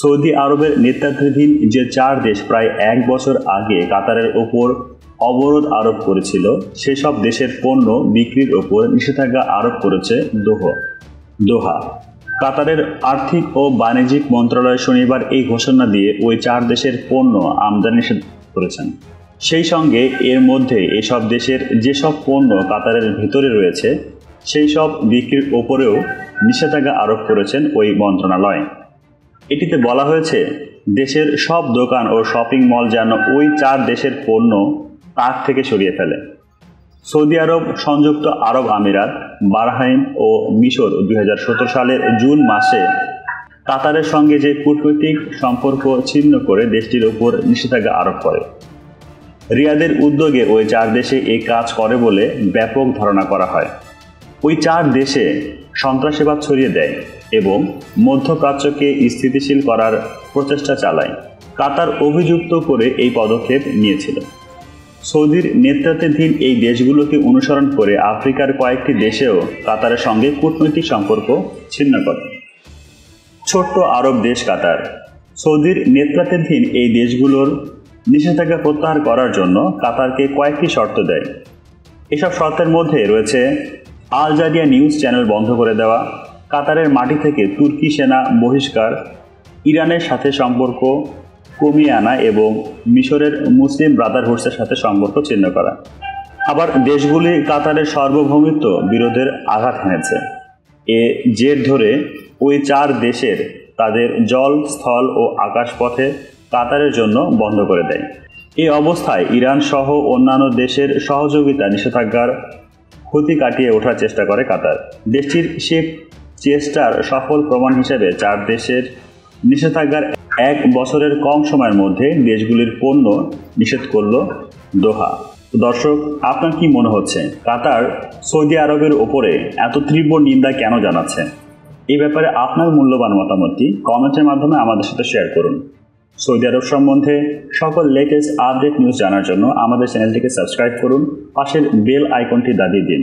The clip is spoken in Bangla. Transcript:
সৌদি আরবের নেতৃত্বাধীন যে চার দেশ প্রায় এক বছর আগে কাতারের ওপর অবরোধ আরোপ করেছিল, সেসব দেশের পণ্য বিক্রির ওপর নিষেধাজ্ঞা আরোপ করেছে দোহ, দোহা। কাতারের আর্থিক ও বাণিজ্যিক মন্ত্রণালয় শনিবার এই ঘোষণা দিয়ে ওই চার দেশের পণ্য আমদানি নিষেধ করেছেন। সেই সঙ্গে এর মধ্যে এসব দেশের যেসব পণ্য কাতারের ভিতরে রয়েছে, সেই সব বিক্রির ওপরেও নিষেধাজ্ঞা আরোপ করেছেন ওই মন্ত্রণালয়। এটিতে বলা হয়েছে, দেশের সব দোকান ও শপিং মল যেন ওই চার দেশের পণ্য তাক থেকে সরিয়ে ফেলে। সৌদি আরব, সংযুক্ত আরব আমিরাত, বারহাইম ও মিশর দুই হাজার সতেরো সালের জুন মাসে কাতারের সঙ্গে যে কূটনৈতিক সম্পর্ক ছিন্ন করে দেশটির উপর নিষেধাজ্ঞা আরোপ করে। রিয়াদের উদ্যোগে ওই চার দেশে এই কাজ করে বলে ব্যাপক ধারণা করা হয়। ওই চার দেশে সন্ত্রাসীবাদ ছড়িয়ে দেয়। এবং মধ্যপ্রাচ্যকে স্থিতিশীল করার প্রচেষ্টা চালায়। কাতার অভিযুক্ত করে এই পদক্ষেপ নিয়েছিল। সৌদির নেতৃত্বাধীন এই দেশগুলোকে অনুসরণ করে আফ্রিকার কয়েকটি দেশেও কাতারের সঙ্গে কূটনৈতিক সম্পর্ক ছিন্ন করে। ছোট্ট আরব দেশ কাতার, সৌদির নেতৃত্বাধীন এই দেশগুলোর নিষেধাজ্ঞা প্রত্যাহার করার জন্য কাতারকে কয়েকটি শর্ত দেয়। এসব শর্তের মধ্যে রয়েছে আল জাদিয়া নিউজ চ্যানেল বন্ধ করে দেওয়া কাতারের মাটি থেকে তুর্কি সেনা বহিষ্কার, ইরানের সাথে সম্পর্ক কমিয়ে আনা এবং মিশরের মুসলিম ব্রাদারহুডসের সাথে সম্পর্ক ছিন্ন করা। আবার দেশগুলি কাতারের সার্বভৌমিত্ব বিরোধের আঘাত হেনেছে। এ জের ধরে ওই চার দেশের তাদের জল, স্থল ও আকাশপথে কাতারের জন্য বন্ধ করে দেয়। এই অবস্থায় ইরান সহ অন্যান্য দেশের সহযোগিতা, নিষেধাজ্ঞার ক্ষতি কাটিয়ে ওঠার চেষ্টা করে কাতার। দেশটির সে চেষ্টার সফল প্রমাণ হিসেবে চার দেশের নিষেধাজ্ঞার এক বছরের কম সময়ের মধ্যে দেশগুলির পণ্য নিষেধ করল দোহা। দর্শক, আপনার কি মনে হচ্ছে? কাতার সৌদি আরবের ওপরে এত তীব্র নিন্দা কেন জানাচ্ছে? এই ব্যাপারে আপনার মূল্যবান মতামতটি কমেন্টের মাধ্যমে আমাদের সাথে শেয়ার করুন। সৌদি আরব সম্বন্ধে সকল লেটেস্ট আপডেট নিউজ জানার জন্য আমাদের চ্যানেলটিকে সাবস্ক্রাইব করুন, পাশের বেল আইকনটি দাবিয়ে দিন।